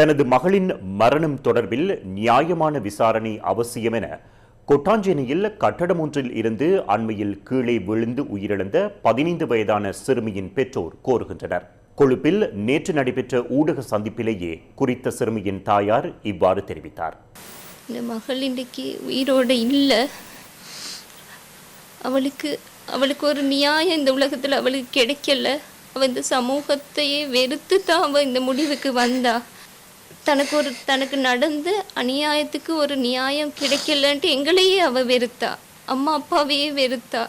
தனது மகளின் மரணம் தொடர்பில் நியாயமான விசாரணை அவசியம் என கொட்டாஞ்சேனையில் கட்டடம் ஒன்றில் இருந்து அண்மையில் கீழே விழுந்து உயிரிழந்த பதினைந்து வயதான சிறுமியின் பெற்றோர் கோருகின்றனர். கொழுப்பில் நேற்று நடைபெற்ற ஊடக சந்திப்பிலேயே குறித்த சிறுமியின் தாயார் இவ்வாறு தெரிவித்தார். இந்த மகள் இன்றைக்கு உயிரோடு இல்லை. அவளுக்கு அவளுக்கு ஒரு நியாயம் இந்த உலகத்தில் அவளுக்கு கிடைக்கல. அவள் இந்த சமூகத்தையே வெறுத்து தான் அவள் இந்த முடிவுக்கு வந்தா. தனக்கு ஒரு தனக்கு நடந்த அநியாயத்துக்கு ஒரு நியாயம் கிடைக்கலன்ட்டு எங்களையே அவள் வெறுத்தா. அம்மா அப்பாவையே வெறுத்தா.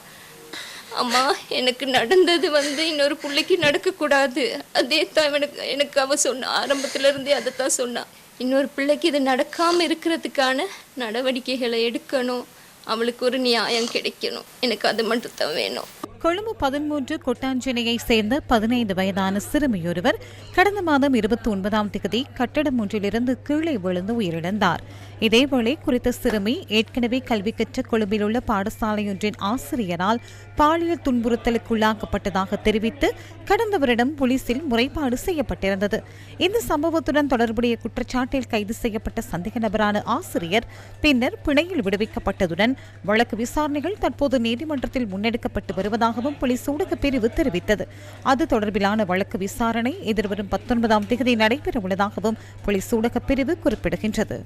அம்மா எனக்கு நடந்தது வந்து இன்னொரு பிள்ளைக்கு நடக்கக்கூடாது. அதே தான் எனக்கு எனக்கு அவள் சொன்னா ஆரம்பத்துல இருந்தே அதை தான் சொன்னா. இன்னொரு பிள்ளைக்கு இது நடக்காம இருக்கிறதுக்கான நடவடிக்கைகளை எடுக்கணும். அவளுக்கு ஒரு நியாயம் கிடைக்கணும். எனக்கு அது மட்டும் தான் வேணும். கொழும்பு பதிமூன்று கொட்டாஞ்சேனையை சேர்ந்த பதினைந்து வயதான சிறுமியொருவர் கடந்த மாதம் இருபத்தி ஒன்பதாம் தேதி கட்டடம் ஒன்றிலிருந்து கீழே விழுந்து உயிரிழந்தார். இதேவேளை குறித்த சிறுமி ஏற்கனவே கல்வி கற்ற கொழும்பில் உள்ள பாடசாலையொன்றின் ஆசிரியரால் பாலியல் துன்புறுத்தலுக்குள்ளாக்கப்பட்டதாக தெரிவித்து கடந்த வருடம் போலீசில் முறைப்பாடு செய்யப்பட்டிருந்தது. இந்த சம்பவத்துடன் தொடர்புடைய குற்றச்சாட்டில் கைது செய்யப்பட்ட சந்தேக நபரான ஆசிரியர் பின்னர் பிணையில் விடுவிக்கப்பட்டதுடன் வழக்கு விசாரணைகள் தற்போது நீதிமன்றத்தில் முன்னெடுக்கப்பட்டு வருவதாகவும் போலீஸ் ஊடகப் பிரிவு தெரிவித்தது. அது தொடர்பிலான வழக்கு விசாரணை எதிர்வரும் பத்தொன்பதாம் தேதி நடைபெற உள்ளதாகவும் போலீஸ் ஊடகப் பிரிவு குறிப்பிடுகின்றது.